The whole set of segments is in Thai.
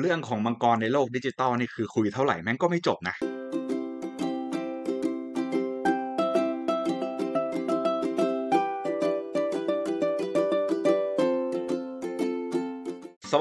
เรื่องของมังกรในโลกดิจิตอลนี่คือคุยเท่าไหร่แม่งก็ไม่จบนะ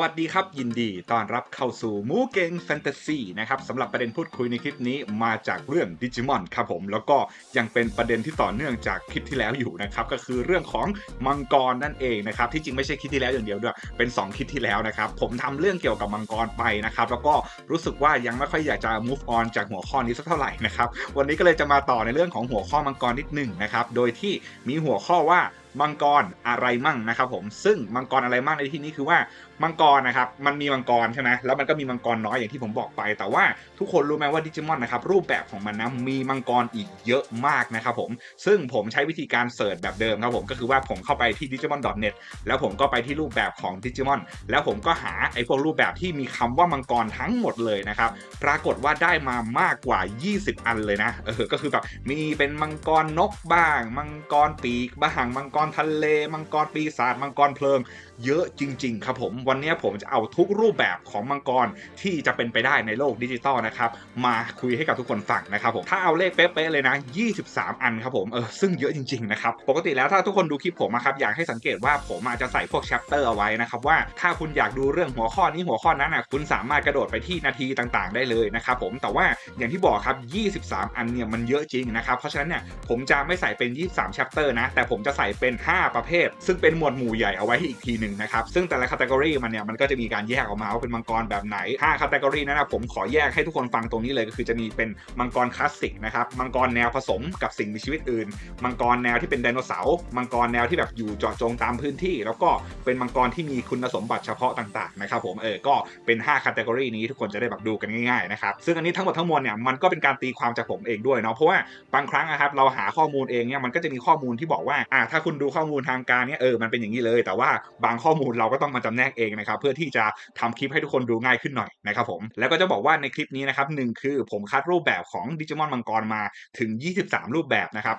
วัสดีครับ ยินดีต้อนรับเข้าสู่มูเกงแฟนตาซีนะครับสำหรับประเด็นพูดคุยในคลิปนี้มาจากเรื่องดิจิมอนครับผม แล้วก็ยังเป็นประเด็นที่ต่อเนื่องจากคลิปที่แล้วอยู่นะครับ ก็คือเรื่องของมังกรนั่นเองนะครับ ที่จริงไม่ใช่คลิปที่แล้วอย่างเดียวด้วยเป็น 2 คลิปที่แล้วนะครับ ผมทำเรื่องเกี่ยวกับมังกรไปนะครับ แล้วก็รู้สึกว่ายังไม่ค่อยอยากจะ move on จากหัวข้อนี้สักเท่าไหร่นะครับวันนี้ก็เลยจะมาต่อในเรื่องของหัวข้อมังกรนิดหนึ่งนะครับโดยที่มีหัวข้อว่ามังกรอะไรมั่งนะครับผมซึ่งมังกรอะไรมั่งในที่นี้คือว่า มังกรนะครับ มันมีมังกรใช่ไหมแล้วมันก็มีมังกรน้อยอย่างที่ผมบอกไป แต่ว่าทุกคนรู้ไหมว่าดิจิมอนนะครับรูปแบบของมันนะมีมังกรอีกเยอะมากนะครับผม ซึ่งผมใช้วิธีการเสิร์ชแบบเดิมครับผม ก็คือว่าผมเข้าไปที่ digimon.net แล้วผมก็ไปที่รูปแบบของดิจิมอนแล้วผมก็หาไอ้พวกรูปแบบที่มีคำว่ามังกรทั้งหมดเลยนะครับ ปรากฏว่าได้มามากกว่า 20 อันเลยนะเออก็คือแบบมีเป็นมังกรนกบ้าง มังกรปีกบ้าง มังกรทะเล มังกรปีศาจมังกรเพลิง เยอะจริง ๆ ครับผม วันนี้ผมจะเอาทุกรูปแบบของมังกรที่จะเป็นไปได้ในโลกดิจิตอลนะครับ มาคุยให้กับทุกคนฟังนะครับผม ถ้าเอาเลขเป๊ะๆเลยนะ 23 อันครับผม เออ ซึ่งเยอะจริง ๆ นะครับ ปกติแล้วถ้าทุกคนดูคลิปผมนะครับ อยากให้สังเกตว่าผมอาจจะใส่พวกแชปเตอร์เอาไว้นะครับว่าถ้าคุณอยากดูเรื่องหัวข้อนี้หัวข้อนั้นนะคุณสามารถกระโดดไปที่นาทีต่างๆ ได้เลยนะครับผม แต่ว่าอย่างที่บอกครับ 23 อันเนี่ยมันเยอะจริงนะครับ เพราะฉะนั้นเนี่ยผมจะไม่ใส่เป็น 23 แชปเตอร์นะ แต่ผมจะใส่เป็น 5 ประเภท ซึ่งเป็นหมวดหมู่ใหญ่เอาไว้ให้อีกทีหนึ่งนะครับ ซึ่งแต่ละคัตเกอรี่มันเนี่ยมันก็จะมีการแยกออกมาว่าเป็นมังกรแบบไหน5คัตเกอรี่นั้นนะผมขอแยกให้ทุกคนฟังตรงนี้เลยก็คือจะมีเป็นมังกรคลาสสิกนะครับมังกรแนวผสมกับสิ่งมีชีวิตอื่น มังกรแนวที่เป็นไดโนเสาร์มังกรแนวที่แบบอยู่เจาะจงตามพื้นที่ แล้วก็เป็นมังกรที่มีคุณสมบัติเฉพาะต่างๆนะครับผมเออก็เป็น5คัตเกอรี่นี้ทุกคนจะได้แบบดูกันง่ายๆนะครับซึ่งอันนี้ทั้งหมดทั้งมวลเนี่ยมันก็เป็นการตีความจากผมเองด้วยเนาะเพราะว่าบางครั้งนะครับเราหาข้อมูลเองเนี่ยมันก็จะมีข้อมูลที่บอกว่าอ่าถ้าคุณดูข้อมูลทางการเนี่ยเออมันเป็นอย่างนี้เลย แต่ว่าบางข้อมูลเราก็ต้องมาจำแนกเองนะครับเพื่อที่จะทำคลิปให้ทุกคนดูง่ายขึ้นหน่อยนะครับผมแล้วก็จะบอกว่าในคลิปนี้นะครับหนึ่งคือผมคัดรูปแบบของดิจิมอนมังกรมาถึง 23 รูปแบบนะครับ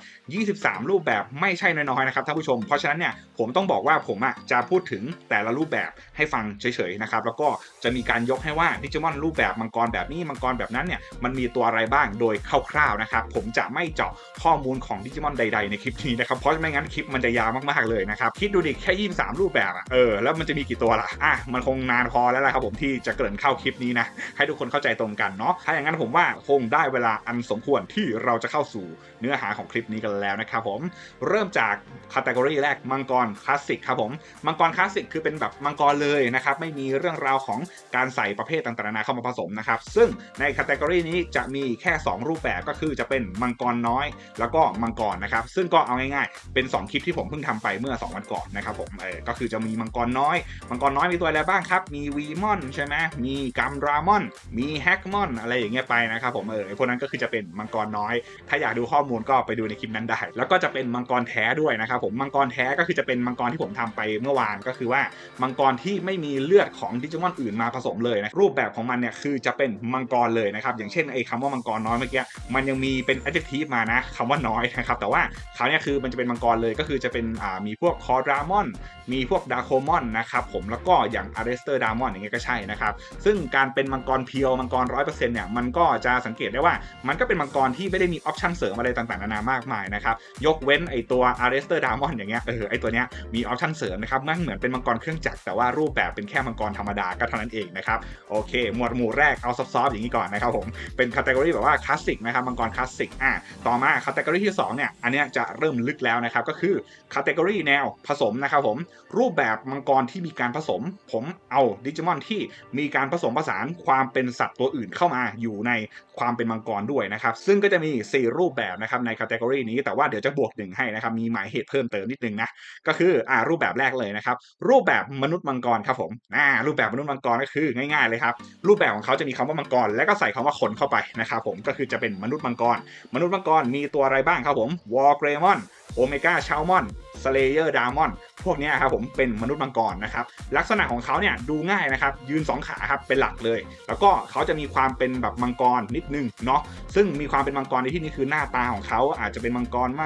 23 รูปแบบไม่ใช่น้อยๆนะครับท่านผู้ชม เพราะฉะนั้นเนี่ยผมต้องบอกว่าผมอะจะพูดถึงแต่ละรูปแบบให้ฟังเฉยๆนะครับแล้วก็จะมีการยกให้ว่าดิจิมอนรูปแบบมังกรแบบนี้มังกรแบบนั้นเนี่ยมันมีตัวอะไรบ้างโดยคร่าวๆนะครับผมจะไม่เจาะข้อมูลของดิจิมอนใดๆในคลิปนี้นะครับเพราะไม่งั้นคลิปมันจะยาวมากๆเลยนะครับคิดดูดิแค่ 23 รูปแบบอะเออแล้วมันจะมีกี่ตัวล่ะอะมันคงนานพอแล้วล่ะครับผมที่จะเกริ่นเข้าคลิปนี้นะให้ทุกคนเข้าใจตรงกันเนาะถ้าอย่างนั้นผมว่าคงได้เวลาอันสมควรที่เราจะเข้าสู่เนื้อหาของคลิปนี้กันแล้วนะครับผมเริ่มจากคัต e กรีแรกมังกรคลาสสิกครับผมมังกรคลาสสิกคือเป็นแบบมังกรเลยนะครับไม่มีเรื่องราวของการใส่ประเภทต่างๆนานาเข้ามาผสมนะครับซึ่งในคัต e กรีนี้จะมีแค่ 2 รูปแบบก็คือจะเป็นมังกรน้อย แล้วก็มังกรนะครับซึ่งก็เอาง่ายๆ เป็น 2 คลิปที่ผมเพิ่งทำไปเมื่อ 2 วันก่อนนะครับผมเออก็คือจะมีมังกรน้อย มังกรน้อยมีตัวอะไรบ้างครับ มีวีมอนใช่ไหมมีกัมรามอน มีแฮกมอนอะไรอย่างเงี้ยไปนะครับผมเออพวกนั้นก็คือจะเป็นมังกรน้อย ถ้าอยากดูข้อมูลก็ไปดูในคลิปนั้นได้ แล้วก็จะเป็นมังกรแท้ด้วยนะครับผมมังกรแท้ก็คือจะเป็นมังกรที่ผมทำไปเมื่อวานก็คือว่ามังกรที่ไม่มีเลือดของดิจิมอนอื่นมาผสมเลยนะรูปแบบของมันเนี่ยคือจะเป็นมังกรเลยนะครับอย่างเช่นไอ้คำว่ามังกรน้อยเมื่อกี้มันยังมีเป็น adjective มานะคำว่าน้อยนะครับแต่ว่าคราเนี้ยคือมันจะเป็นมังกรเลยก็คือจะเป็นอ่ามีพวกคอร์ดามอน มีพวกดาโคมอนนะครับผมแล้วก็อย่างอาร์เรสเตอร์ดามอนอย่างเงี้ยก็ใช่นะครับซึ่งการเป็นมังกรเพียวมังกรร้อยเปอร์เซ็นต์เนี่ยมันก็จะสังเกตได้ว่ามันก็เป็นมังกรที่ไม่ได้มีออปชั่นเสริมอะไรต่างๆนานามากมายนะครับยกเว้นไอตัวอาร์เรสเตอร์ดามอนอย่างเงี้ยเออไอตัวเนี้ยมีออปชั่นเสริมนะครับมันเหมือนเป็นมังกรเครื่องจักรแต่ว่ารูปแบบเป็นแค่มังกรธรรมดาก็เท่านั้นเองนะครับโอเค หมวดหมู่แรกเอาซอฟๆอย่างนี้ก่อนนะครับผมเป็นคัต e กรีแบบว่าคลาสสิกนะครับมังกรคลาสสิกอะต่อมาคัต e กรีที่สองเนี่ยอันเนี้ยจะเริ่มลึกแล้วนะครับก็คือคัต e กรีแนวผสมนะครับผมรูปแบบมังกรที่มีการผสม ผมเอาดิจิมอนที่มีการผสมผสานความเป็นสัตว์ตัวอื่นเข้ามาอยู่ในความเป็นมังกรด้วยนะครับ ซึ่งก็จะมี 4 รูปแบบนะครับในคัต e กรีนี้ แต่ว่าเดี๋ยวจะบวกหนึ่งให้นะครับ มีหมายเหตุเพิ่มเติมนิดนึงนะ ก็คืออ่ารูปแบบแรกเลยนะครับ รูปแบบมนุษย์มังกรครับผมอ่ารูปแบบมนุษย์มังกรก็คือง่ายๆเลยครับ รูปแบบของเขาจะมีคำว่ามังกร แล้วก็ใส่คำว่าคนเข้าไปนะครับผม ก็คือจะเป็นมนุษย์มังกร มนุษย์มังกรมีตัวอะไรบ้างครับผม วอลเกรมอน โอเมก้าชาวมอนสเลเยอร์ดามอน พวกนี้ครับผมเป็นมนุษย์มังกรนะครับลักษณะของเขาเนี่ยดูง่ายนะครับยืน 2 ขาครับเป็นหลักเลย แล้วก็เขาจะมีความเป็นแบบมังกรนิดนึงเนาะซึ่งมีความเป็นมังกรในที่นี้คือหน้าตาของเขาอาจจะเป็นมังกรไหม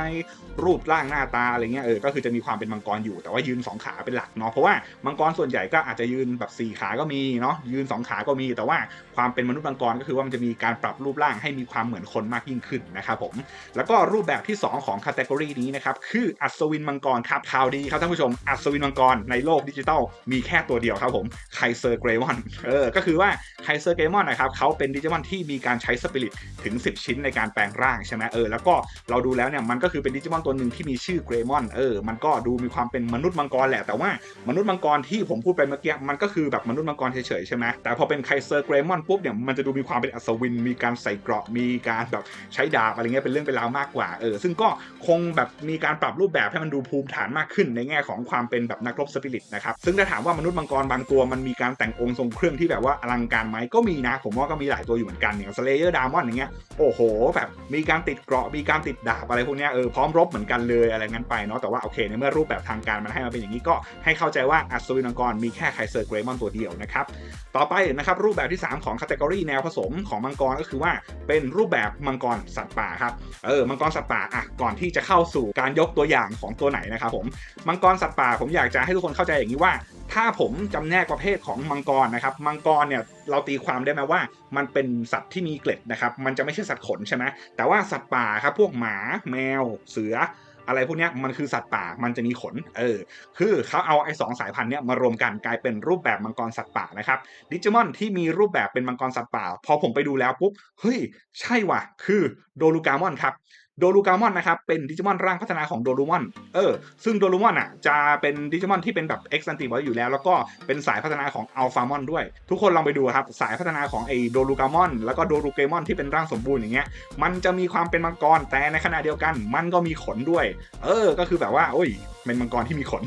รูปร่างหน้าตาอะไรเงี้ยเออก็คือจะมีความเป็นมังกรอยู่แต่ว่ายืนสองขาเป็นหลักเนาะเพราะว่ามังกรส่วนใหญ่ก็อาจจะยืนแบบสี่ขาก็มีเนาะยืนสองขาก็มี แต่ว่าความเป็นมนุษย์มังกรก็คือว่ามันจะมีการปรับรูปร่างให้มีความเหมือนคนมากยิ่งขึ้นนะครับผมแล้วก็รูปแบบที่ 2 ของคาต e กรีนี้นะครับคืออัศวินมังกรครับข่าวดีครับท่านผู้ชมอัศวินมังกรในโลกดิจิทัลมีแค่ตัวเดียวครับผมไคเซอร์เกรมอนเออก็คือว่าไคเซอร์เกรมอนนะครับเขาเป็นดิจิมอนที่มีการใช้สปิริตถึง 10 ชิ้นในการแปลงร่างใช่ไหมเออแล้วก็เราดูแล้วเนี่ยมันก็คือเป็นดิจิมอนตัวหนึ่งที่มีชื่อเกรมอนเออมันก็ดูมีความเป็นมนุษย์มังกรแหละ แต่ว่ามนุษย์มังกรที่ผมพูดไปเมื่อกี้มันก็คือแบบมนุษย์มังกรเฉยๆใช่ไหมแต่พอเป็นไคเซอร์เกรมอนปุ๊บเนี่ยมันจะดูมีความเป็นอัศวิน มีการใส่เกราะมีการแบบใช้ดาบอะไรเงี้ยเป็นเรื่องเป็นราวมากกว่าเออซึ่งก็คงแบบมีการปรับรูปแบบให้มันดูภูมิฐานมากขึ้นในแง่ของความเป็นแบบนักรบสปิริตนะครับซึ่งถ้าถามว่ามนุษย์มังกรบางตัวมันมีการแต่งองค์ทรงเครื่องที่แบบว่าอลังการไหมก็มีนะ ผมว่าก็มีหลายตัวอยู่เหมือนกันอย่างสเลเยอร์ดามอนอย่างเงี้ยโอ้โหแบบมีการติดเกราะมีการติดดาบอะไรพวกเนี้ยเออพร้อมรบเหมือนกันเลยอะไรงั้นไปเนาะแต่ว่าโอเคในเมื่อรูปแบบทางการมันให้มาเป็นอย่างนี้ก็ให้เข้าใจว่าอัศวินมังกรมีแค่ไคเซอร์เกรมอนตัวเดียวนะครับต่อไปนะครับรูปแบบที่ 3 ของคาต e กรีแนวผสมของมังกรก็คือว่าเป็นรูปแบบมังกรสัตว์ป่าครับเออมังกรสัตว์ป่าอะก่อนที่จะเข้าสู่การยกตัวอย่างของตัวไหนนะครับผมมังกรสัตว์ป่าผมอยากจะให้ทุกคนเข้าใจอย่างนี้ว่า ถ้าผมจำแนกประเภทของมังกรนะครับมังกรเนี่ยเราตีความได้ไหมว่า มันเป็นสัตว์ที่มีเกล็ดนะครับมันจะไม่ใช่สัตว์ขนใช่ไหมแต่ว่าสัตว์ป่าครับพวกหมา แมว เสือ อะไรพวกนี้มันคือสัตว์ป่ามันจะมีขน เออ คือเขาเอาไอ้สองสายพันธุ์เนี้ยมารวมกันกลายเป็นรูปแบบมังกรสัตว์ป่านะครับดิจิมอนที่มีรูปแบบเป็นมังกรสัตว์ป่า พอผมไปดูแล้วปุ๊บ เฮ้ย ใช่ว่ะ คือโดลูกามอนครับ โดรูกามอนนะครับ เป็นดิจิมอนร่างพัฒนาของโดรูมอน เออ ซึ่งโดรูมอนอะจะเป็นดิจิมอนที่เป็นแบบเอ็กซ์ซันติบอยู่แล้ว แล้วก็เป็นสายพัฒนาของอัลฟามอนด้วย ทุกคนลองไปดูครับ สายพัฒนาของไอ้โดรูกามอน แล้วก็โดรูเกมอนที่เป็นร่างสมบูรณ์อย่างเงี้ย มันจะมีความเป็นมังกร แต่ในขณะเดียวกัน มันก็มีขนด้วย เออ ก็คือแบบว่า โอ้ยเป็นมังกรที่มีขน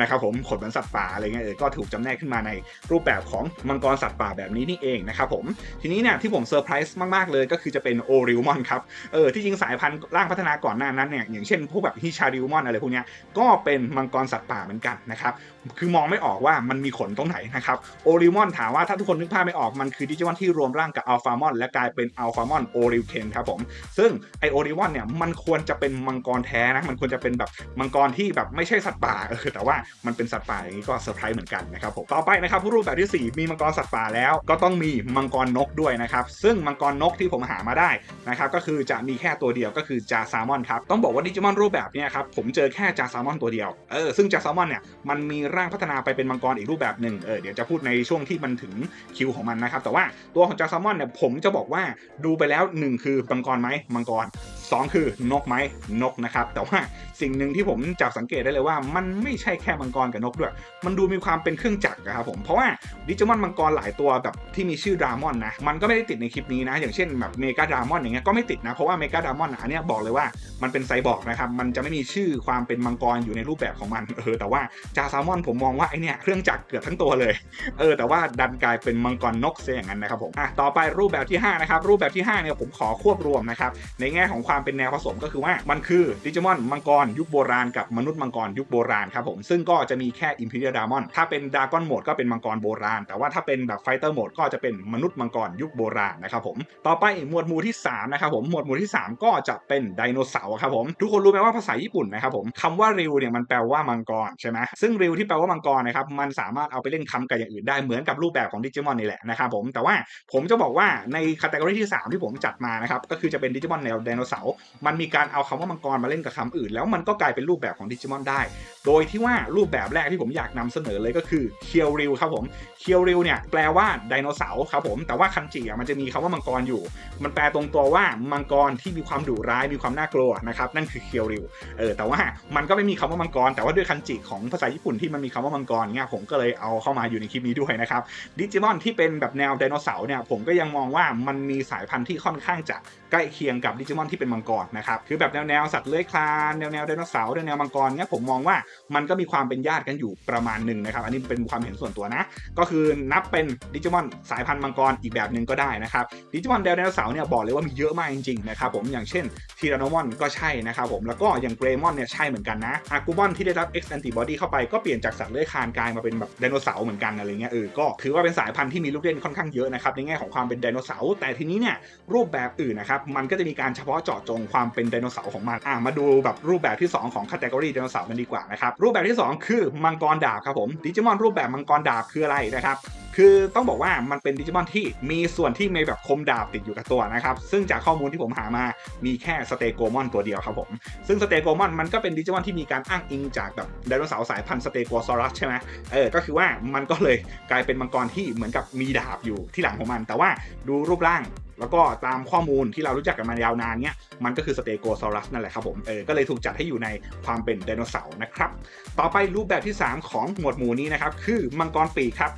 นะครับผมขนเหมือนสัตว์ป่าอะไรเงี้ยเออก็ถูกจำแนกขึ้นมาในรูปแบบของมังกรสัตว์ป่าแบบนี้นี่เองนะครับผมทีนี้เนี่ยที่ผมเซอร์ไพรส์มากๆเลยก็คือจะเป็นโอริวมอนครับเออที่จริงสายพันธุ์ร่างพัฒนาก่อนหน้านั้นเนี่ยอย่างเช่นพวกแบบฮิชาริวมอนอะไรพวกเนี้ยก็เป็นมังกรสัตว์ป่าเหมือนกันนะครับคือมองไม่ออกว่ามันมีขนตรงไหนนะครับโอริวมอนถามว่าถ้าทุกคนนึกภาพไม่ออกมันคือดิจิมอนที่รวมร่างกับอัลฟามอนและกลายเป็นอัลฟามอนโอริวเคนครับผมซึ่งไอโอริวอนเนี่ยมันควรจะเป็นมังกรแท้นะมันควรจะเป็นแบบมังกรที่แบบไม่ใช่สัตว์ป่าเออแต่ว่ามันเป็นสัตว์ป่าอย่างนี้ก็เซอร์ไพรส์เหมือนกันนะครับผมต่อไปนะครับรูปแบบที่ 4 มีมังกรสัตว์ป่าแล้วก็ต้องมีมังกรนกด้วยนะครับซึ่งมังกรนกที่ผมหามาได้นะครับก็คือจะมีแค่ตัวเดียวก็คือจาซามอนครับต้องบอกว่าดิจิมอนรูปแบบเนี้ยครับผมเจอแค่จาซามอนตัวเดียวเออซึ่งจาซามอนเนี่ยมันมีร่างพัฒนาไปเป็นมังกรอีกรูปแบบหนึ่งเออเดี๋ยวจะพูดในช่วงที่มันถึงคิวของมันนะครับแต่ว่าตัวของจาซามอนเนี่ยผมจะบอกว่าดูไปแล้วหนึ่งคือมังกรไหมมังกร สองคือนกไหมนกนะครับ แต่ว่าสิ่งหนึ่งที่ผมจับสังเกตได้เลยว่า มันไม่ใช่แค่มังกรกับนกด้วย มันดูมีความเป็นเครื่องจักรนะครับผมเพราะว่าดิจิมอนมังกรหลายตัวแบบที่มีชื่อดรามอนนะมันก็ไม่ได้ติดในคลิปนี้นะ อย่างเช่นแบบเมกาดรามอนอย่างเงี้ยก็ไม่ติดนะ เพราะว่าเมกาดรามอนอันเนี้ยบอกเลยว่ามันเป็นไซบอร์กนะครับมันจะไม่มีชื่อความเป็นมังกรอยู่ในรูปแบบของมันเออแต่ว่าจาซามอนผมมองว่าไอเนี้ยเครื่องจักรเกือบทั้งตัวเลยเออแต่ว่าดันกลายเป็นมังกรนกเสียอย่างนั้นนะครับผมอะต่อไปรูปแบบที่5นะครับรูปแบบที่5เนี่ยผมขอควบรวมนะครับในแง่ของความเป็นแนวผสมก็คือว่ามันคือดิจิมอนมังกรยุคโบราณกับมนุษย์มังกรยุคโบราณครับผมซึ่งก็จะมีแค่ Imperial Diamond ถ้าเป็นดากอนโหมดก็เป็นมังกรโบราณ แต่ว่าถ้าเป็นแบบไฟเตอร์โหมดก็จะเป็นมนุษย์มังกรยุคโบราณนะครับผมต่อไปหมวดหมู่ที่3นะครับผมหมวดหมู่ที่ 3 ก็จะเป็นไดโนเสาร์ครับผมทุกคนรู้ไหมว่าภาษาญี่ปุ่นนะครับผมคำว่าริวเนี่ยมันแปลว่ามังกรใช่ไหมซึ่งริวที่แปลว่ามังกรนะครับมันสามารถเอาไปเล่นคำกับอย่างอื่นได้เหมือนกับรูปแบบของดิจิมอนนี่แหละนะครับผมแต่ว่าผมจะบอกว่าในคาต e กรีที่ 3 ที่ผมจัดมานะครับก็คือจะเป็นดิจิมอนแนวไดโนเสาร์มันมีการเอาคำว่ามังกรมาเล่นกับคำอื่น แล้วมันก็กลายเป็นรูปแบบของดิจิมอนได้ โดยที่ว่ารูปแบบแรกที่ผมอยากนำเสนอเลยก็คือเคียวริวครับผมเคียวริวเนี่ยแปลว่าไดโนเสาร์ครับผมแต่ว่าคันจิมันจะมีคำว่ามังกรอยู่ มันแปลตรงตัวว่ามังกรที่มีความดุร้ายมีความน่ากลัวนะครับนั่นคือเคียวริวเออแต่ว่ามันก็ไม่มีคำว่ามังกรแต่ว่าด้วยคันจิของภาษาญี่ปุ่นที่มันมีคำว่ามังกรเนี่ยผมก็เลยเอาเข้ามาอยู่ในคลิปนี้ด้วยนะครับดิจิมอนที่เป็นแบบแนวไดโนเสาร์เนี่ยผมก็ยังมองว่ามันมีสายพันธุ์ที่ค่อนข้างจะ ใกล้เคียงกับดิจิมอนที่เป็นมังกรนะครับคือแบบแนวแนวสัตว์เลื้อยคลานแนวแนวไดโนเสาร์แนวแนวมังกรเนี่ยผมมองว่ามันก็มีความเป็นญาติกันอยู่ประมาณหนึ่งนะครับ อันนี้เป็นความเห็นส่วนตัวนะ ก็คือนับเป็นดิจิมอนสายพันธุ์มังกรอีกแบบหนึ่งก็ได้นะครับดิจิมอนไดโนเสาร์เนี่ยบอกเลยว่ามีเยอะมากจริงๆนะครับผมอย่างเช่นทีรานอมอนก็ใช่นะครับผมแล้วก็อย่างเกรมอนเนี่ยใช่เหมือนกันนะอากูมอนที่ได้รับ X antibody เข้าไปก็เปลี่ยนจากสัตว์เลื้อยคลานกลายมาเป็นแบบไดโนเสาร์เหมือนกันอะไรเงี้ยเออก็ถือว่าเป็นสายพันธุ์ที่มีลูกเล่นค่อนข้างเยอะนะครับในแง่ของความเป็นไดโนเสาร์แต่ทีนี้เนี่ยรูปแบบอื่นนะครับมันก็จะมีการเฉพาะเจาะจงความเป็นไดโนเสาร์ของมันอะมาดูแบบรูปแบบที่ 2 ของคัตเกอรี่ไดโนเสาร์กันดีกว่านะครับ รูปแบบที่ 2 คือมังกรดาบครับผมดิจิมอนรูปแบบมังกรดาบคืออะไรนะครับคือต้องบอกว่ามันเป็นดิจิมอนที่มีส่วนที่มีแบบคมดาบติดอยู่กับตัวนะครับ ซึ่งจากข้อมูลที่ผมหามามีแค่สเตโกมอนตัวเดียวครับผม ซึ่งสเตโกมอนมันก็เป็นดิจิมอนที่มีการอ้างอิงจากแบบไดโนเสาร์สายพันธุ์สเตโกซอรัสใช่ไหมเออ ก็คือว่ามันก็เลยกลายเป็นมังกรที่เหมือนกับมีดาบอยู่ที่หลังของมัน แต่ว่าดูรูปร่าง แล้วก็ตามข้อมูลที่เรารู้จักกันมายาวนานเนี้ยมันก็คือสเตโกซอรัสนั่นแหละครับผมเออก็เลยถูกจัดให้อยู่ในความเป็นไดโนเสาร์นะครับ ต่อไปรูปแบบที่ 3 ของหมวดหมู่นี้นะครับคือมังกรปีกครับ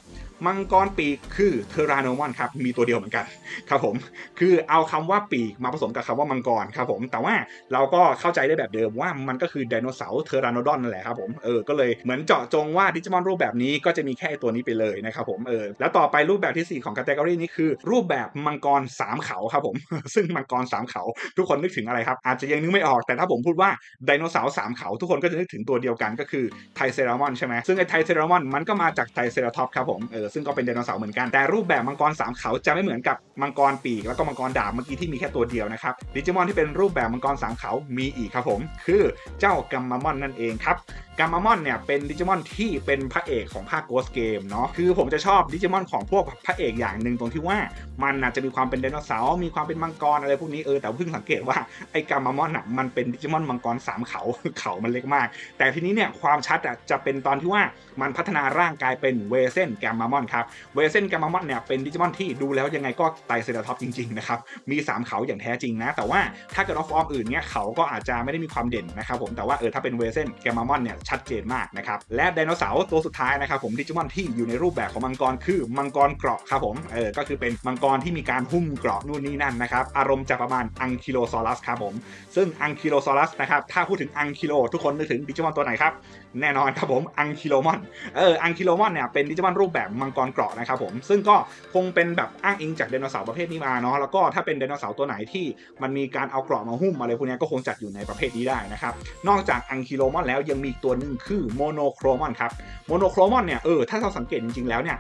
มังกรปีกคือเทอราโนมอนครับ มีตัวเดียวเหมือนกันครับผม คือเอาคำว่าปีกมาผสมกับคำว่ามังกรครับผม แต่ว่าเราก็เข้าใจได้แบบเดิมว่ามันก็คือไดโนเสาร์เทอราโนดอนนั่นแหละครับผม เออ ก็เลยเหมือนเจาะจงว่าดิจิมอนรูปแบบนี้ก็จะมีแค่ตัวนี้ไปเลยนะครับผม เออ แล้วต่อไปรูปแบบที่ 4 ของแคตตากรีนี้คือ รูปแบบมังกรสามเขาครับผม ซึ่งมังกรสามเขา ทุกคนนึกถึงอะไรครับ อาจจะยังนึกไม่ออก แต่ถ้าผมพูดว่าไดโนเสาร์สามเขา ทุกคนก็จะนึกถึงตัวเดียวกันก็คือไทเซรามอนใช่ไหมซึ่งไอไทเซรามอนมันก็มาจากไทเซราทอปครับผม เออซึ่งก็เป็นไดโนเสาร์เหมือนกัน แต่รูปแบบมังกรสามเขาจะไม่เหมือนกับมังกรปีกแล้วก็มังกรดาบเมื่อกี้ที่มีแค่ตัวเดียวนะครับดิจิมอนที่เป็นรูปแบบมังกรสามเขามีอีกครับผม คือเจ้ากัมมามอนนั่นเองครับกามามอนเนี่ยเป็นดิจิมอนที่เป็นพระเอกของภาค Ghost Game เนาะคือผมจะชอบดิจิมอนของพวกพระเอกอย่างหนึ่งตรงที่ว่ามันอาจจะมีความเป็นไดโนเสาร์มีความเป็นมังกรอะไรพวกนี้เออแต่เพิ่งสังเกตว่าไอ้กามามอนอะมันเป็นดิจิมอนมังกรสามเขาเขามันเล็กมาก แต่ทีนี้เนี่ยความชัดอะจะเป็นตอนที่ว่ามันพัฒนาร่างกายเป็นเวเซนกมมามอนครับเวเซนกมมามอนเนี่ยเป็นดิจิมอนที่ดูแล้วยังไงก็ไตเซราท็อปจริงๆนะครับมีสามเขาอย่างแท้จริงนะแต่ว่าถ้าเกิดว่าฟอร์มอื่นเนี่ยเขาก็อาจจะไม่ได้มีความเด่นนะครับผมแต่ว่าเออถ้าเป็นเวเซนแกมามอนเนี่ยชัดเจนมากนะครับ และไดโนเสาร์ตัวสุดท้ายนะครับผมดิจิมอนที่อยู่ในรูปแบบของมังกรคือมังกรเกราะครับผมเออก็คือเป็นมังกรที่มีการหุ้มเกราะนู่นนี่นั่นนะครับอารมณ์จะประมาณอังคิโลซอรัสครับผมซึ่งอังคิโลซอรัสนะครับถ้าพูดถึงอังคิโลทุกคนนึกถึงดิจิมอนตัวไหนครับแน่นอนครับผมอังคิโลมอนเอออังคิโลมอนเนี่ยเป็นดิจิมอนรูปแบบมังกรเกราะนะครับผมซึ่งก็คงเป็นแบบอ้างอิงจากไดโนเสาร์ประเภทนี้มาเนาะแล้วก็ถ้าเป็นไดโนเสาร์ตัวไหนที่มันมีการเอาเกราะมาหุ้มอะไรพวกนี้ก็คงจัดอยู่ในประเภทนี้ได้นะครับนอกจากอังคิโลมอนแล้วยังมีอีกตัวหนึ่งคือโมโนโครมอนครับโมโนโครมอนเนี่ยเออถ้าเราสังเกตจริงๆแล้วเนี่ย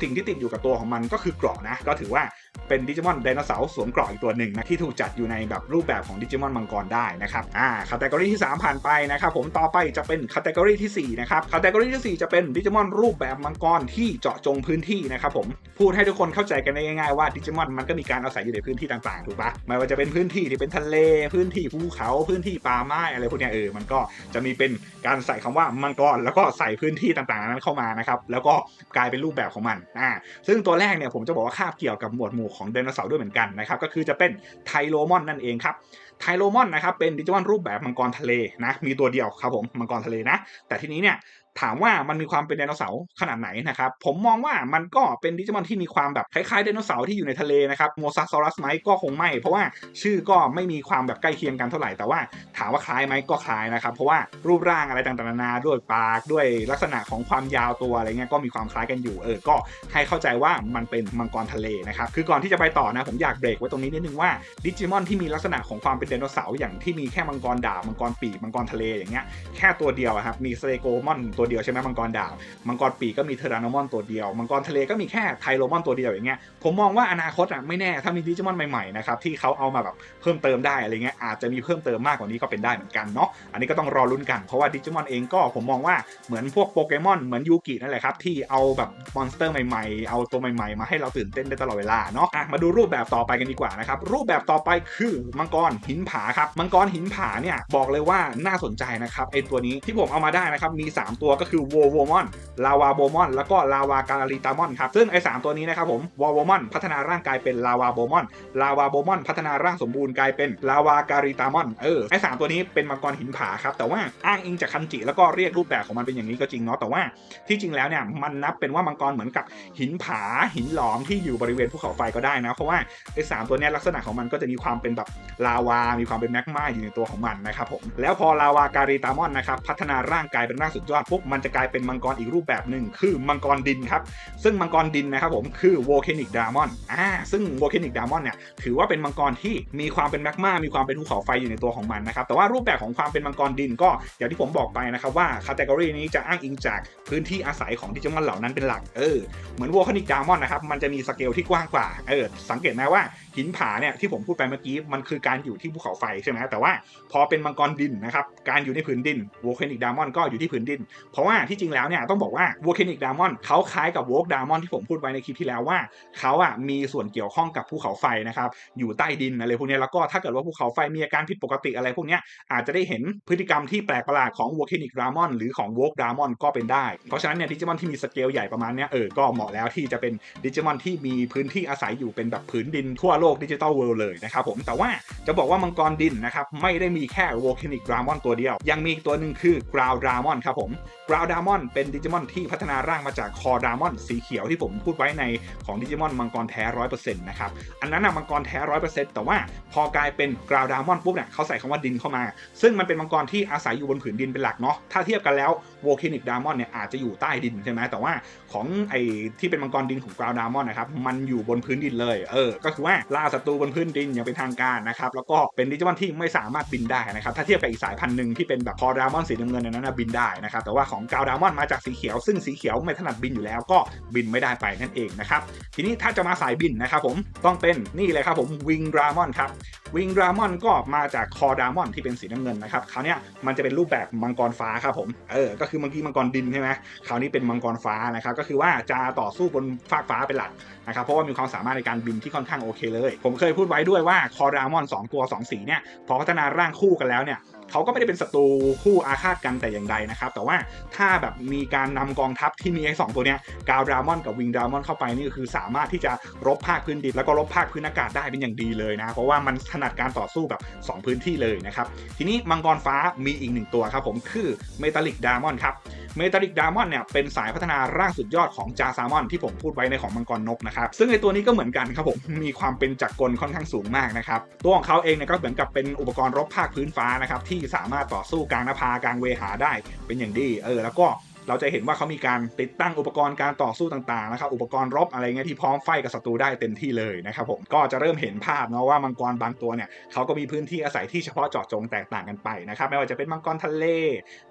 สิ่งที่ติดอยู่กับตัวของมันก็คือเกราะนะก็ถือว่า เป็นดิจิมอนไดโนเสาร์สวมเกราะอีกตัวหนึ่งนะที่ถูกจัดอยู่ในแบบรูปแบบของดิจิมอนมังกรได้นะครับอ่าคาตากรีที่ 3 ผ่านไปนะครับผมต่อไปจะเป็นคาตากรีที่4นะครับคาตากรีที่ 4 จะเป็นดิจิมอนรูปแบบมังกรที่เจาะจงพื้นที่นะครับผมพูดให้ทุกคนเข้าใจกันได้ง่ายๆว่าดิจิมอนมันก็มีการอาศัยอยู่ในพื้นที่ต่างๆถูกปะไม่ว่าจะเป็นพื้นที่ที่เป็นทะเล พื้นที่ภูเขาพื้นที่ป่าไม้อะไรพวกนี้เออมันก็จะมีเป็นการใส่คำว่ามังกรแล้วก็ใส่พื้นที่ต่างๆนั้นเข้ามานะครับแล้วก็กลายเป็นรูปแบบของมันอ่าซึ่งตัวแรกเนี่ยผมจะบอกว่าคาบเกี่ยวกับหมวดหมูของไดโนเสาร์ด้วยเหมือนกันนะครับก็คือจะเป็นไทโลมอนนั่นเองครับไทโลมอนนะครับเป็นดิจิมอนรูปแบบมังกรทะเลนะมีตัวเดียวครับผมมังกรทะเลนะ แต่ทีนี้เนี่ย ถามว่ามันมีความเป็นไดโนเสาร์ขนาดไหนนะครับ ผมมองว่ามันก็เป็นดิจิมอนที่มีความแบบคล้ายๆไดโนเสาร์ที่อยู่ในทะเลนะครับโมซาซอรัสไหมก็คงไม่ เพราะว่าชื่อก็ไม่มีความแบบใกล้เคียงกันเท่าไหร่แต่ว่าถามว่าคล้ายไหมก็คล้ายนะครับ เพราะว่ารูปร่างอะไรต่างๆนานาด้วยปากด้วยลักษณะของความยาวตัวอะไรเงี้ยก็มีความคล้ายกันอยู่เออก็ให้เข้าใจว่ามันเป็นมังกรทะเลนะครับคือก่อนที่จะไปต่อนะผมอยากเบรกไว้ตรงนี้นิดนึงว่าดิจิมอนที่มีลักษณะของความเป็นไดโนเสาร์อย่างที่มีแค่มังกรดาบมังกรปีกมังกรทะเลอย่างเงี้ยแค่ตัวเดียวครับมีสเตโกมอนตัวเดียวใช่ไหมมังกรดาบมังกรปีกก็มีเทอร์าโนมอนตัวเดียว มังกรทะเลก็มีแค่ไทโรมอนตัวเดียวอย่างเงี้ยผมมองว่าอนาคตอะไม่แน่ถ้ามีดิจิมอนใหม่ๆนะครับที่เขาเอามาแบบเพิ่มเติมได้อะไรเงี้ยอาจจะมีเพิ่มเติมมากกว่านี้ก็เป็นได้เหมือนกันเนาะอันนี้ก็ต้องรอลุ้นกันเพราะว่าดิจิมอนเองก็ผมมองว่าเหมือนพวกโปเกมอนเหมือนยูกินั่นแหละครับที่เอาแบบมอนสเตอร์ใหม่ๆ เอาตัวใหม่ๆ มาให้เราตื่นเต้นได้ตลอดเวลาเนาะะมาดูรูปแบบต่อไปกันดีกว่านะครับรูปแบบต่อไปคือมังกรหินผาครับมังกรหินผาเนี่ยบอกเลยว่าน่าสนใจนะครับไอตัวนี้ที่ผมเอามาได้นะครับมี 3 ตัวก็คือโวโวมอนลาวาโบมอนแล้วก็ลาวาการาลิตามอนครับซึ่งไอ้สตัวนี้นะครับผมวอลโวมอนพัฒนาร่างกายเป็นลาวาโบมอนลาวาโบมอนพัฒนาร่างสมบูรณ์กลายเป็นลาวาการิตามอนเออไอ้สตัวนี้เป็นมังกรหินผาครับแต่ว่าอ้างอิงจากคันจิแล้วก็เรียกรูปแบบของมันเป็นอย่างนี้ก็จริงเนาะแต่ว่าที่จริงแล้วเนี่ยมันนับเป็นว่ามังกรเหมือนกับหินผาหินหลอมที่อยู่บริเวณภูเขาไฟก็ได้นะเพราะว่าไอ้สตัวนี้ลักษณะของมันก็จะมีความเป็นแบบลาวา มีความเป็นแมกมาอยู่ในตัวของมันนะครับผมแล้วพอลาวาการิตามอนนะครับพัฒนาร่างกายเป็นร่างสุดยอดปุ๊บมันจะกลายเป็นมังกรอีกรูปแบบหนึ่งคือมังกรดินครับ ซึ่งมังกรดินนะครับผมคือ volcanic diamond อ่าซึ่ง volcanic diamond เนี่ยถือว่าเป็นมังกรที่มีความเป็นแมกมามีความเป็นภูเขาไฟอยู่ในตัวของมันนะครับแต่ว่ารูปแบบของความเป็นมังกรดินก็อย่างที่ผมบอกไปนะครับว่าคาต e กอรีนี้จะอ้างอิงจากพื้นที่อาศัยของดิจิมอนเหล่านั้นเป็นหลักเออเหมือน volcanic diamond นะครับมันจะมีสเกลที่กว้างกว่าเออสังเกตไหมว่าหินผาเนี่ยที่ผมพูดไปเมื่อกี้มันคือการอยู่ที่ภูเขาไฟใช่ไหมแต่ว่าพอเป็นมังกรดินนะครับการอยู่ในผืนดิน volcanic diamond ก็อยู่ที่ผืนดินเพราะว่าที่จริงแล้วเนี่ยต้องบอกว่า volcanic diamond เขาคล้ายกับ v o l c diamond ที่ผมพูดไว้ในคลิปที่แล้วว่าเขาอะมีส่วนเกี่ยวข้องกับภูเขาไฟนะครับอยู่ใต้ดินอะไรพวกนี้แล้วก็ถ้าเกิดว่าภูเขาไฟมีอาการผิดปกติอะไรพวกนี้อาจจะได้เห็นพฤติกรรมที่แปลกประหลาดของ volcanic diamond หรือของ v o l c diamond ก็เป็นได้ เพราะฉะนั้นเนี่ยดิจิมอนที่มีสเกลใหญ่ประมาณเนี้ยเออก็เหมาะแล้วที่จะเป็นดิจิมอนที่มีพื้นที่อาศัยอยู่เป็นแบบผืนดินทั่วโลกดิจิตอลเวิลด์เลยนะครับผมแต่ว่าจะบอกว่ามังกรดินนะครับไม่ได้มีแค่ volcanic diamond ตัวเดียว ยังมีตัวหนึ่งคือ ground diamond ครับผมกราวดามอนเป็นดิจิมอนที่พัฒนาร่างมาจากคอดามอนสีเขียวที่ผมพูดไว้ในของดิจิมอนมังกรแท้ร้อยเปอร์เซ็นต์นะครับ อันนั้นนะมังกรแท้ร้อยเปอร์เซ็นต์แต่ว่าพอกลายเป็นกราวดามอนปุ๊บเนี่ยเขาใส่คำว่าดินเข้ามา ซึ่งมันเป็นมังกรที่อาศัยอยู่บนผืนดินเป็นหลักเนาะถ้าเทียบกันแล้ว โวลคานิกดามอนเนี่ยอาจจะอยู่ใต้ดินใช่ไหมแต่ว่าของไอ้ที่เป็นมังกรดินของกราวดามอนนะครับมันอยู่บนพื้นดินเลยเออก็คือว่าล่าศัตรูบนพื้นดินอย่างเป็นทางการนะครับแล้วก็เป็นดิจิมอนที่ไม่สามารถบินได้นะครับถ้าเทียบกับอีกสายพันธุ์หนึ่งที่เป็นแบบคอดามอนสีน้ำเงินนั้นนะบินได้นะครับแต่ว่าของกราวดามอนมาจากสีเขียว ซึ่งสีเขียวไม่ถนัดบินอยู่แล้วก็บินไม่ได้ไปนั่นเองนะครับทีนี้ถ้าจะมาสายบินนะครับผมต้องเป็นนี่เลยครับผมวิงดรามอนครับวิงดรามอนก็มาจากคอดามอนที่เป็นสีน้ำเงินนะครับคราวนี้มันจะเป็นรูปแบบมังกรฟ้าครับผมเออก็คือมังกี้มังกรดินใช่ไหมคราวนี้เป็นมังกรฟ้านะครับก็คือว่าจะต่อสู้บนฟากฟ้าเป็นหลัก นะครับเพราะว่ามีความสามารถในการบินที่ค่อนข้างโอเคเลย ผมเคยพูดไว้ด้วยว่าคอดามอน 2 ตัว 2 สีเนี่ยพอพัฒนาร่างคู่กันแล้วเนี่ยเขาก็ไม่ได้เป็นศัตรูคู่อาฆาตกันแต่อย่างใดนะครับ แต่ว่าถ้าแบบมีการนำกองทัพที่มีไอ้สองตัวเนี้ยกาวดรามอนกับวิงดรามอนเข้าไปนี่ก็คือสามารถที่จะรบภาคพื้นดินแล้วก็รบภาคพื้นอากาศได้เป็นอย่างดีเลยนะ เพราะว่ามันถนัดการต่อสู้แบบ2 พื้นที่เลยนะครับ ทีนี้มังกรฟ้ามีอีกหนึ่งตัวครับผมคือเมทัลลิกดามอนครับเมทัลลิกดามอนเนี่ยเป็นสายพัฒนาร่างสุดยอดของจาซามอนที่ผมพูดไว้ในของมังกรนกนะครับซึ่งไอตัวนี้ก็เหมือนกันครับผมมีความเป็นจักรกลค่อนข้างสูงมากนะครับตัวของเขาเองเนี่ยก็เหมือนกับเป็นอุปกรณ์รบภาคพื้นฟ้านะครับที่สามารถต่อสู้กลางนภากลางเวหาได้เป็นอย่างดีเออแล้วก็ เราจะเห็นว่าเขามีการติดตั้งอุปกรณ์การต่อสู้ต่างๆนะครับอุปกรณ์รบอะไรเงี้ยที่พร้อมไฟกับศัตรูได้เต็มที่เลยนะครับผมก็จะเริ่มเห็นภาพเนาะว่ามังกรบางตัวเนี่ยเขาก็มีพื้นที่อาศัยที่เฉพาะเจาะจงแตกต่างกันไปนะครับไม่ว่าจะเป็นมังกรทะเล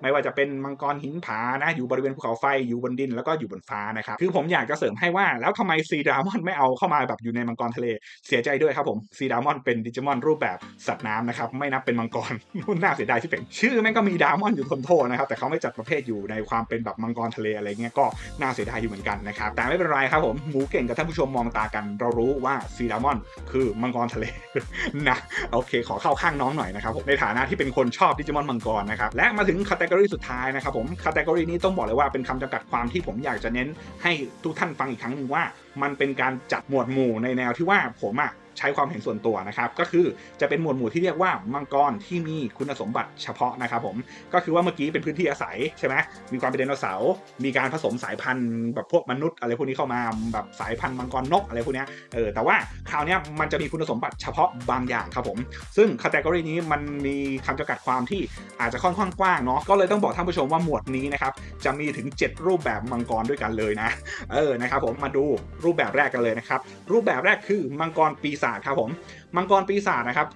ไม่ว่าจะเป็นมังกรหินผานะอยู่บริเวณภูเขาไฟอยู่บนดินแล้วก็อยู่บนฟ้านะครับคือผมอยากจะเสริมให้ว่าแล้วทำไมซีดามอนไม่เอาเข้ามาแบบอยู่ในมังกรทะเลเสียใจด้วยครับผมซีดามอนเป็นดิจิมอนรูปแบบสัตว์น้ำนะครับไม่นับเป็นมังกรน่าเสียดายที่เป็นชื่อแม่งก็มีดามอนอยู่ทนโทนะครับแต่เขาไม่จัดประเภทอยู่ในความเป็นแบบมังกรทะเลอะไรเงี้ยก็น่าเสียดายอยู่เหมือนกันนะครับแต่ไม่เป็นไรครับผมหมูเก่งกับท่านผู้ชมมองตากัน เรารู้ว่าซีดามอนคือมังกรทะเลนะโอเค ขอเข้าข้างน้องหน่อยนะครับผมในฐานะที่เป็นคนชอบดิจิมอนมังกรนะครับและมาถึงคาต e กอรีสุดท้ายนะครับผมคาต e กอรีนี้ต้องบอกเลยว่าเป็นคำจำกัดความที่ผมอยากจะเน้นให้ทุกท่านฟังอีกครั้งหนึ่งว่า มันเป็นการจัดหมวดหมู่ในแนวที่ว่าผมอะ ใช้ความเห็นส่วนตัวนะครับ ก็คือจะเป็นหมวดหมู่ที่เรียกว่ามังกรที่มีคุณสมบัติเฉพาะนะครับผม ก็คือว่าเมื่อกี้เป็นพื้นที่อาศัยใช่ไหมมีความเป็นไดโนเสาร์มีการผสมสายพันธุ์แบบพวกมนุษย์อะไรพวกนี้เข้ามาแบบสายพันธุ์มังกรนกอะไรพวกนี้เออแต่ว่าคราวนี้มันจะมีคุณสมบัติเฉพาะบางอย่างครับผม ซึ่งคาต e กอรีนี้มันมีคำจำกัดความที่อาจจะค่อนข้างกว้างเนาะก็เลยต้องบอกท่านผู้ชมว่าหมวดนี้นะครับจะมีถึง 7 รูปแบบมังกรด้วยกันเลยนะเออนะครับผมมาดูรูปแบบแรกกันเลยนะครับรูปแบบแรกคือมังกรปีศาจครับผมมังกรปีศาจนะครับ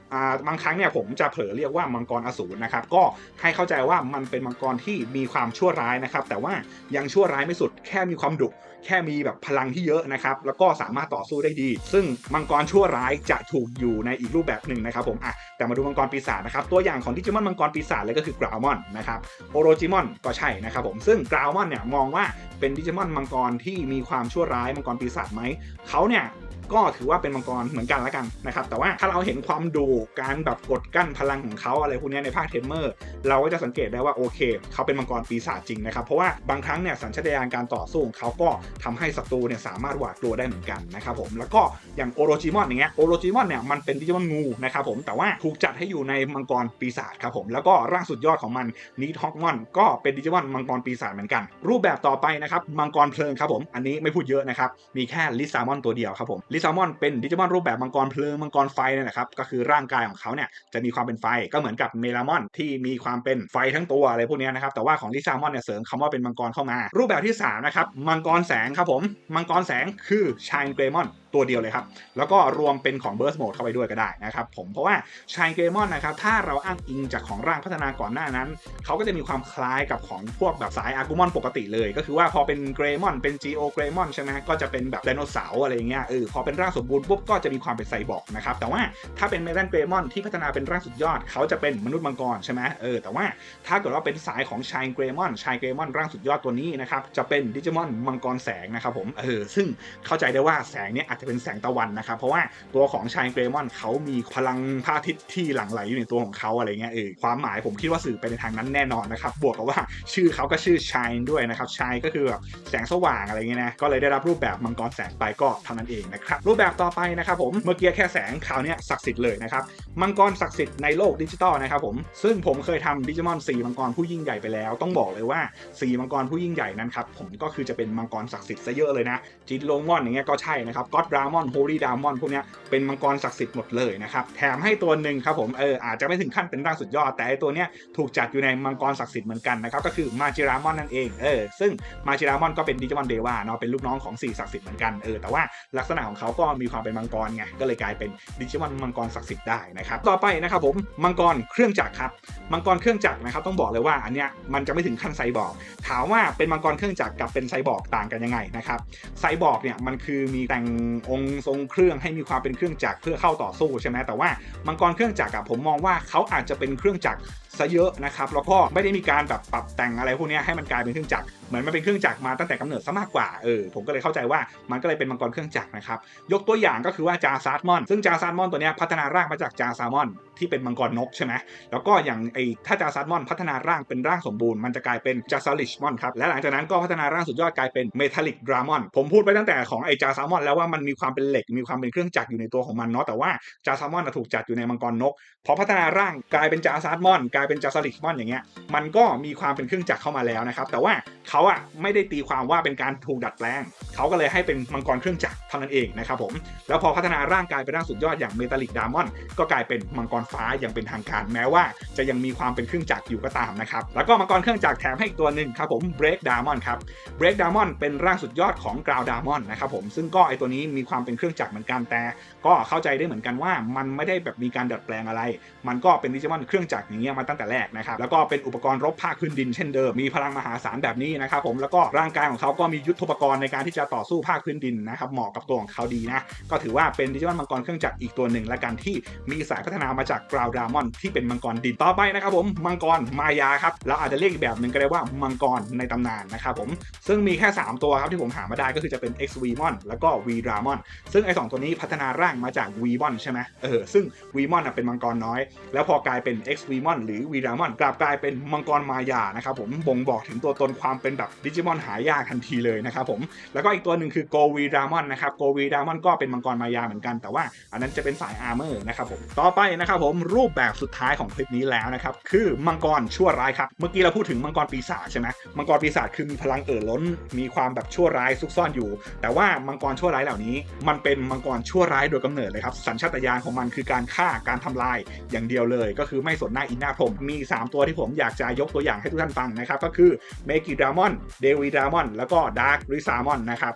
บางครั้งเนี่ยผมจะเผลอเรียกว่ามังกรอสูรนะครับก็ให้เข้าใจว่ามันเป็นมังกรที่มีความชั่วร้ายนะครับ แต่ว่ายังชั่วร้ายไม่สุดแค่มีความดุแค่มีแบบพลังที่เยอะนะครับ แล้วก็สามารถต่อสู้ได้ดี ซึ่งมังกรชั่วร้ายจะถูกอยู่ในอีกรูปแบบหนึ่งนะครับผมอะแต่มาดูมังกรปีศาจนะครับ ตัวอย่างของดิจิมอนมังกรปีศาจเลยก็คือกราวมอนนะครับโอโรจิมอนก็ใช่นะครับผมซึ่งกราวมอนเนี่ยมองว่าเป็นดิจิมอนมังกรที่มีความชั่วร้ายมังกรปีศาจไหมเขาเนี่ย ก็ถือว่าเป็นมังกรเหมือนกันละกันนะครับแต่ว่าถ้าเราเห็นความดุการแบบกดกั้นพลังของเขาอะไรพวกนี้ในภาคเทมเมอร์เราก็จะสังเกตได้ว่าโอเคเขาเป็นมังกรปีศาจจริงนะครับเพราะว่าบางครั้งเนี่ยสัญชาตญาณการต่อสู้ของเขาก็ทำให้ศัตรูเนี่ยสามารถหวาดกลัวได้เหมือนกันนะครับผมแล้วก็อย่างโอโรจิมอนอย่างเงี้ยโอโรจิมอนเนี่ยมันเป็นดิจิมอนงูนะครับผมแต่ว่าถูกจัดให้อยู่ในมังกรปีศาจครับผมแล้วก็ร่างสุดยอดของมันนีทอกมอนก็เป็นดิจิมอนมังกรปีศาจเหมือนกัน รูปแบบต่อไปนะครับมังกรเพลิงครับผมอันนี้ไม่พูดเยอะนะครับมีแค่ลิซามอนตัวเดียวครับผมลิลิซามอนเป็นดิจิมอนรูปแบบมังกรเพลิงมังกรไฟเนี่ยแหละครับก็คือร่างกายของเขาเนี่ยจะมีความเป็นไฟก็เหมือนกับเมลามอนที่มีความเป็นไฟทั้งตัวอะไรพวกนี้นะครับแต่ว่าของลิซามอนเนี่ยเสริมคำว่าเป็นมังกรเข้ามา รูปแบบที่สามนะครับมังกรแสงครับผมมังกรแสงคือชายเกรมอนตัวเดียวเลยครับ แล้วก็รวมเป็นของ Burst Mode เข้าไปด้วยก็ได้นะครับผมเพราะว่าชายเกรมอนนะครับถ้าเราอ้างอิงจากของร่างพัฒนาก่อนหน้านั้น เขาก็จะมีความคล้ายกับของพวกแบบสายอาร์กุมอนปกติเลย ก็คือว่าพอเป็นเกรมอนเป็น Geo เกรมอนใช่ไหมก็จะเป็นแบบไดโนเสาร์อะไรเงี้ยเออพอเป็นร่างสมบูรณ์ปุ๊บก็จะมีความเป็นไซบอร์กนะครับแต่ว่าถ้าเป็นเมทัลเกรมอนที่พัฒนาเป็นร่างสุดยอด เขาจะเป็นมนุษย์มังกรใช่ไหมเออแต่ว่าถ้าเกิดว่าเป็นสายของชายเกรมอนชายเกรมอนร่างสุดยอดตัวนี้นะครับจะเป็นดิจิมอนมังกรแสงนะครับผมเออซึ่งเข้าใจได้ว่าแสงเนี้ยอาจจะเป็นแสงตะวันนะครับเพราะว่าตัวของชายเกรมอนเขามีพลังพระอาทิตย์ที่หลั่งไหลอยู่ในตัวของเขาอะไรเงี้ยเออความหมายผมคิดว่าสื่อไปในทางนั้นแน่นอนนะครับบวกกับว่าชื่อเขาก็ชื่อชายด้วยนะครับชายก็คือแบบแสงสว่างอะไรเงี้ยนะก็เลยได้รับรูปแบบมังกรแสงไปก็เท่านั้นเองนะครับรูปแบบต่อไปนะครับผมเมื่อกี้แค่แสงคราวนี้ศักดิ์สิทธิ์เลยนะครับมังกรศักดิ์สิทธิ์ในโลกดิจิตอลนะครับผมซึ่งผมเคยทำดิจิมอน4มังกรผู้ยิ่งใหญ่ไปแล้ว ต้องบอกเลยว่า4มังกรผู้ยิ่งใหญ่นั้นครับผมก็คือจะเป็นมังกรศักดิ์สิทธิ์ซะเยอะเลยนะจินโลมอนอย่างเงี้ยก็ใช่นะครับก็อดดรามอนโฮลี่ดามอนพวกเนี้ยเป็นมังกรศักดิ์สิทธิ์หมดเลยนะครับแถมให้ตัวหนึ่งครับผมเอออาจจะไม่ถึงขั้นเป็นร่างสุดยอด แต่ไอตัวเนี้ยถูกจัดอยู่ในมังกรศักดิ์สิทธิ์เหมือนกันนะครับก็คือมาจิรามอนนั่นเองเออซึ่งมาจิรามอนก็เป็นดิจิมอนเดวาเนาะเป็นลูกน้องของสี่ศักดิ์สิทธิ์เหมือนกันเออแต่ว่าลักษณะของเขาก็มีความเป็นมังกรไงก็เลยกลายเป็นดิจิมอนมังกรศักดิ์สิทธิ์ได้นะครับต่อไปนะครับผมมังกรเครื่องจักรครับมังกรเครื่องจักรนะครับต้องบอกเลยว่าอันเนี้ยมันจะไม่ถึงขั้นไซบอร์กถามว่าเป็นมังกรเครื่องจักรกับเป็นไซบอร์กต่างกันยังไงนะครับไซบอร์กเนี่ยมันคือมีแต่งองค์ทรงเครื่องให้มีความเป็นเครื่องจักรเพื่อเข้าต่อสู้ใช่ไหมแต่ว่ามังกรเครื่องจักรอะผมมองว่าเขาอาจจะเป็นเครื่องจักรซะเยอะนะครับแล้วก็ไม่ได้มีการแบบปรับแต่งอะไรพวกนี้ให้มันกลายเป็นเครื่องจักรเหมือนมันเป็นเครื่องจักรมาตั้งแต่กำเนิดซะมากกว่าเออผมก็เลยเข้าใจว่ามันก็เลยเป็นมังกรเครื่องจักรนะครับยกตัวอย่างก็คือว่าจาซาร์มอน ซึ่งจาซาร์มอนตัวนี้พัฒนารากมาจากจาซามอน ที่เป็นมังกรนกใช่ไหมแล้วก็อย่างไอถ้าจาซาร์มอนพัฒนาร่างเป็นร่างสมบูรณ์มันจะกลายเป็นจาซาลิชมอนครับและหลังจากนั้นก็พัฒนาร่างสุดยอดกลายเป็นเมทัลลิกดรามอนผมพูดไปตั้งแต่ของไอจาซามอนแล้วว่ามันมีความเป็นเหล็กมีความเป็นเครื่องจักรอยู่ในตัวของมันเนาะแต่ว่าจาซามอนถูกจัดอยู่ในมังกรนกพอพัฒนาร่างกลายเป็นจาซาร์มอน กลายเป็นจาซาลิชมอนอย่างเงี้ยมันก็มีความเป็นเครื่องจักรเข้ามาแล้วนะครับแต่ว่าเขาอะไม่ได้ตีความว่าเป็นการถูกดัดแปลงเขาก็เลยให้เป็นมังกรเครื่องจักรเท่านั้นเองนะครับผมแล้วพอพัฒนาร่างกายเป็นร่างสุดยอดอย่างเมทัลลิกดามอนก็กลายเป็นมังกรฟ้าอย่างเป็นทางการแม้ว่า จะยังมีความเป็นเครื่องจักรอยู่ก็ตามนะครับ แล้วก็มังกรเครื่องจักรแถมให้อีกตัวหนึ่งครับผมเบรกดามอนครับเบรกดามอนเป็นร่างสุดยอดของกราวดามอนนะครับผมซึ่งก็ไอตัวนี้มีความเป็นเครื่องจักรเหมือนกันแต่ก็เข้าใจได้เหมือนกันว่ามันไม่ได้แบบมีการดัดแปลงอะไร มันก็เป็นดิจิมอนเครื่องจักรอย่างเงี้ยมาตั้งแต่แรกนะครับแล้วก็เป็นอุปกรณ์รบภาคพื้นดินเช่นเดิมมีพลังมหาศาลแบบนี้นะครับผมแล้วก็ร่างกายของเขาก็มียุทธปกรณ์ในการที่จะต่อสู้ภาคพื้นดินนะครับเหมาะกับตัวของเขาดีนะก็ถือว่าเป็นดิจิมอนมังกรเครื่องจักรอีกตัวหนึ่งและกันที่มีสายพัฒนามาจากกราวดามอนที่เป็นมังกรดินต่อไปนะครับผมมังกรมายาครับเราอาจจะเรียกอีกแบบหนึ่งก็ได้ว่ามังกรในตำนานนะครับผมซึ่งมีแค่ 3 ตัวครับที่ผมหามาได้ก็คือจะเป็น X v m o n แล้วก็ V Dramon ซึ่งไอ้สตัวนี้พัฒนาร่างมาจาก V m o n ใช่ไหมเออซึ่ง V m o n เป็นมังกรน้อย แล้วพอกลายเป็น X v m o n หรือ V Dramon กลับกลายเป็นมังกรมายานะครับผมบ่งบอกถึงตัวตนความเป็นแบบดิจิมอนหายากทันทีเลยนะครับผมแล้วก็อีกตัวหนึ่งคือ Go V Dramon นะครับ Go V Dramon ก็เป็นมังกรมายาเหมือนกันแต่ว่าอันนั้นจะเป็นสายอาร์เมอร์นะครับผมต่อไปนะครับผมรูปแบบสุดท้ายของคลิปนี้แล้วนะครับ คือมังกรชั่วร้ายครับ เมื่อกี้เราพูดถึงมังกรปีศาจใช่ไหมมังกรปีศาจคือมีพลังเอ่อล้น มีความแบบชั่วร้ายซุกซ่อนอยู่ แต่ว่ามังกรชั่วร้ายเหล่านี้ มันเป็นมังกรชั่วร้ายโดยกำเนิดเลยครับ สัญชาตญาณของมันคือการฆ่า การทำลาย อย่างเดียวเลย ก็คือไม่สนหน้าอินหน้าพรหมมี 3 ตัวที่ผมอยากจะยกตัวอย่างให้ทุกท่านฟังนะครับ ก็คือเมกิดามอน เดวีดามอน แล้วก็ดาร์กริซามอนนะครับ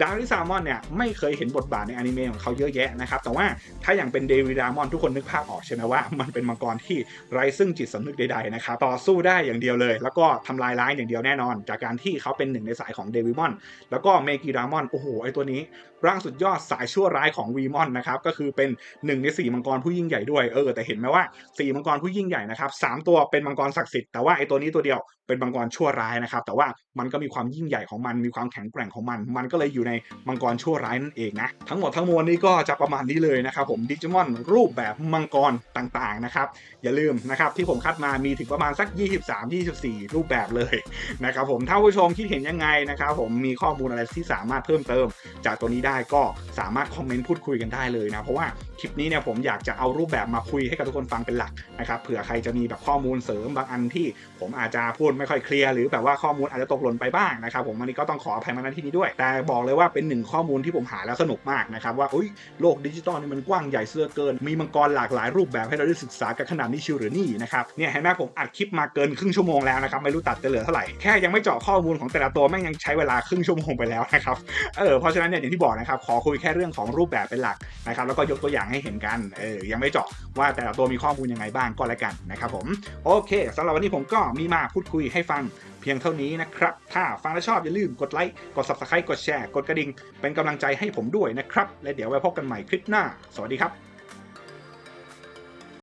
ดาร์กริซามอนเนี่ยไม่เคยเห็นบทบาทในอนิเมะของเขาเยอะแยะนะครับ แต่ว่าถ้าอย่างเป็นเดวีดามอนทุกคนนึกภาพออกใช่ไหมว่ามันเป็นมังกรที่ไร้ซึ่งจิตสำนึกใดๆนะครับต่อสู้ได้อย่างเดียวเลย แล้วก็ทำลายล้างอย่างเดียวแน่นอน จากการที่เขาเป็นหนึ่งในสายของเดวิมอนแล้วก็เมกิดามอนโอ้โหไอตัวนี้ร่างสุดยอดสายชั่วร้ายของวีมอนนะครับก็คือเป็นหนึ่งในสี่มังกรผู้ยิ่งใหญ่ด้วยเออแต่เห็นไหมว่าสี่มังกรผู้ยิ่งใหญ่นะครับสามตัวเป็นมังกรศักดิ์สิทธิ์แต่ว่าไอตัวนี้ตัวเดียว เป็นมังกรชั่วร้ายนะครับ แต่ว่ามันก็มีความยิ่งใหญ่ของมันมีความแข็งแกร่งของมัน มันก็เลยอยู่ในมังกรชั่วร้ายนั่นเองนะทั้งหมดทั้งมวลนี้ก็จะประมาณนี้เลยนะครับผมดิจิมอนรูปแบบมังกรต่างๆนะครับอย่าลืมนะครับที่ผมคัดมามีถึงประมาณสัก 23-24 รูปแบบเลยนะครับผมถ้าผู้ชมคิดเห็นยังไงนะครับผมมีข้อมูลอะไรที่สามารถเพิ่มเติม จากตัวนี้ได้ก็สามารถคอมเมนต์พูดคุยกันได้เลยนะเพราะว่าคลิปนี้เนี่ยผมอยากจะเอารูปแบบมาคุยให้กับทุกคนฟังเป็นหลักนะครับเผื่อใครจะมีแบบข้อมูลเสริมบางอันที่ผมอาจจะพูดไม่ค่อยเคลียร์หรือแบบว่าข้อมูลอาจจะตกหล่นไปบ้างนะครับผมอันนี้ก็ต้องขออภัยมาณที่นี้ด้วย แต่บอกเลยว่าเป็นหนึ่งข้อมูลที่ผมหาแล้วสนุกมากนะครับว่าอุ้ยโลกดิจิตอลนี่มันกว้างใหญ่เสื้อเกิน มีมังกรหลากหลายรูปแบบให้เราได้ศึกษากันขนาดนี้ชิวหรือนี่นะครับเนี่ยเห็นไหมผมอัดคลิปมาเกินครึ่งชั่วโมงแล้วนะครับไม่รู้ตัดจะเหลือเท่าไหร่แค่ยังไม่เจาะข้อมูลของแต่ละตัวแม่งยังใช้เวลาครึ่งชั่วโมงไปแล้วนะครับเออเพราะฉะนั้นเนี่ยอย่างที่บอกนะครับขอคุยแค่เรื่องของรูปแบบเป็นหลักนะครับแล้วก็ยกตัวอย่างให้เห็นกันเออยังไม่เจาะว่าแต่ละตัวมีข้อมูลยังไงบ้างก็แล้วกันนะครับผมโอเคสำหรับวันนี้ผมก็มีมาพูดคุยให้ฟังเพียงเท่านี้นะครับ ถ้าฟังแล้วชอบอย่าลืมกดไลค์ กด subscribe กดแชร์ กดกระดิ่ง เป็นกำลังใจให้ผมด้วยนะครับ และเดี๋ยวไว้พบกันใหม่คลิปหน้า สวัสดีครับ